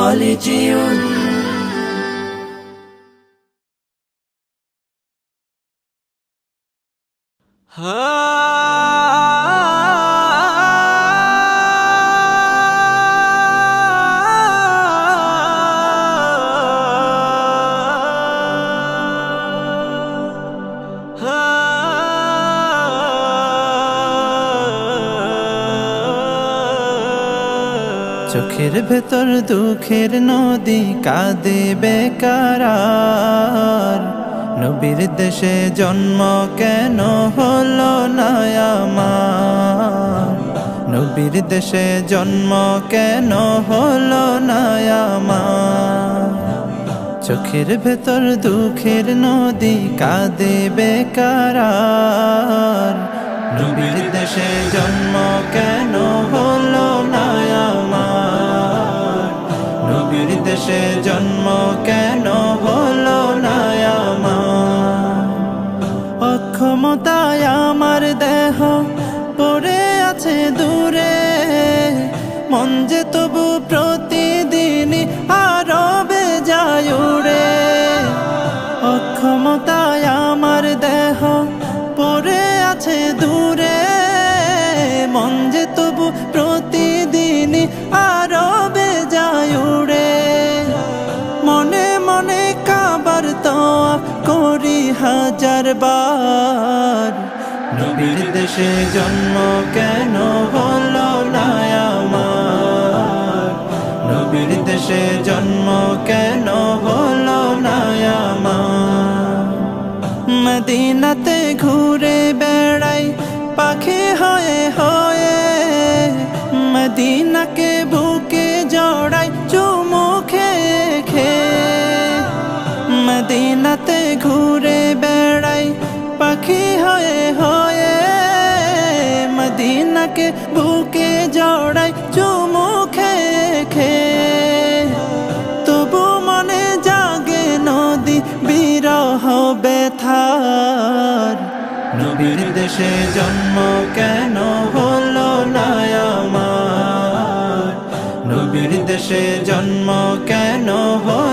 خالدون চোখের ভেতর দুঃখের নদী কাঁদে বেকার নবীর দেশে জন্ম কেন হলো না আমার? নবীর দেশে জন্ম কেন হলো না আমার? চোখের ভেতর দুঃখের নদী কাঁদে বেকার নবীর দেশে জন্ম কেন হলো দেশে জন্ম কেন হলো না অক্ষমতায় আমার দেহ পড়ে আছে দূরে। মন যে তবু প্রতিদিন হাজার বার। নবীর দেশে জন্ম কেন হলো না আমার? নবীর দেশে জন্ম কেন হলো না মদিনাতে ঘুরে বেড়াই, পাখি হয়ে হয়ে। মদিনাকে বুকে জড়াই, চুমু খে মদিনাতে ঘুরে বেড়াই, পাখি হয়ে হয়ে মদিনাকে বুকে জড়াই, চুমু খেয়ে খেয়ে। তবু মনে জাগে নদী, বিরহ বেথার নবীর দেশে জন্ম কেন হলো না আমার? নবীর দেশে জন্ম কেন হলো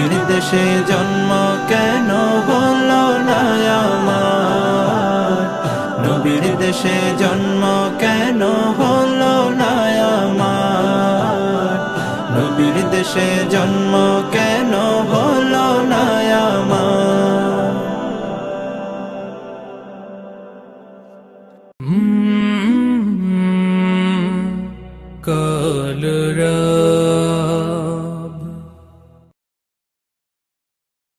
নবীর দেশে জন্ম কেন হলো না আমার? নবীর দেশে জন্ম কেন হলো না আমার? নবীর দেশে জন্ম কেন হলো না আমার? কলরা